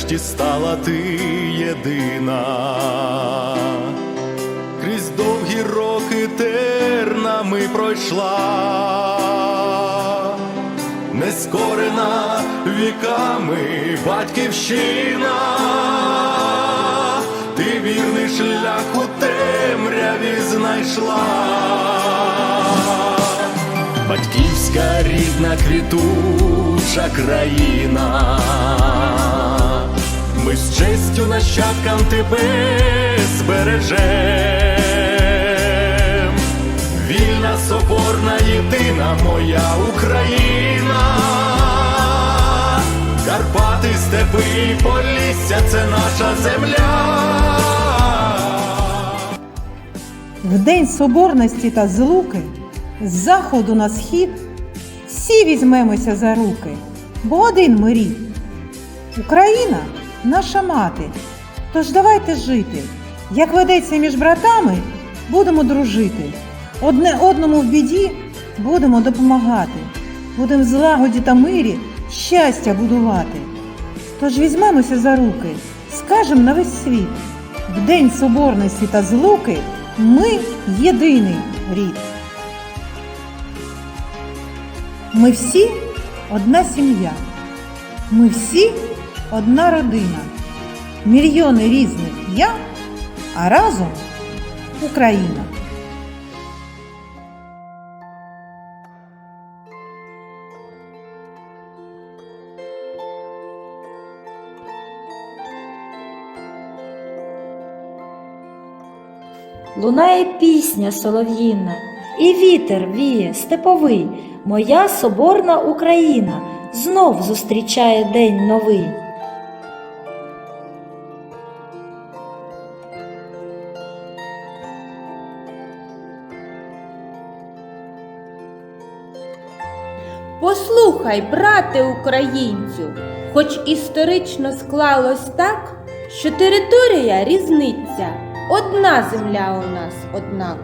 нарешті стала ти єдина. Крізь довгі роки тернами пройшла, нескорена віками батьківщина, ти вірний шлях у темряві знайшла. Батьківська рідна квітуча країна, честю нащадкам тебе збережем, вільна, соборна, єдина моя Україна, Карпати, степи, і Полісся це наша земля. В день соборності та злуки, з заходу на схід, всі візьмемося за руки, бо один ми. Україна наша мати, тож давайте жити. Як ведеться між братами, будемо дружити. Одне одному в біді будемо допомагати. Будемо в злагоді та мирі щастя будувати. Тож візьмемося за руки, скажем на весь світ. В день соборності та злуки ми єдиний рід. Ми всі одна сім'я. Ми всі одна родина. Мільйони різних я, а разом Україна. Лунає пісня солов'їна, і вітер віє степовий, моя соборна Україна знов зустрічає день новий. Послухай, брате українцю, хоч історично склалось так, що територія різниця, одна земля у нас однак.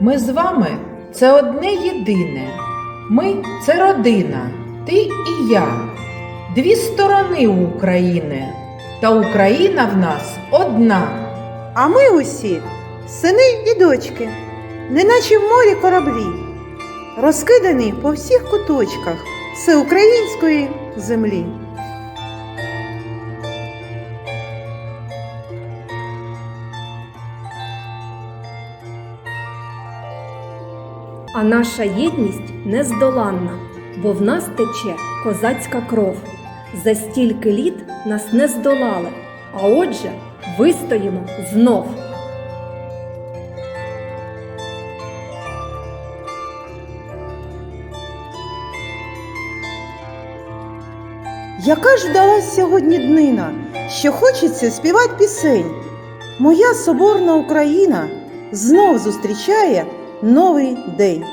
Ми з вами це одне єдине. Ми це родина, ти і я. Дві сторони України, та Україна в нас одна. А ми усі сини і дочки, неначе в морі кораблі, розкидані по всіх куточках всеукраїнської землі. А наша єдність нездоланна, бо в нас тече козацька кров. За стільки літ нас не здолали, а отже, вистоїмо знов. Яка ж вдалась сьогодні днина, що хочеться співати пісень. Моя соборна Україна знов зустрічає новий день.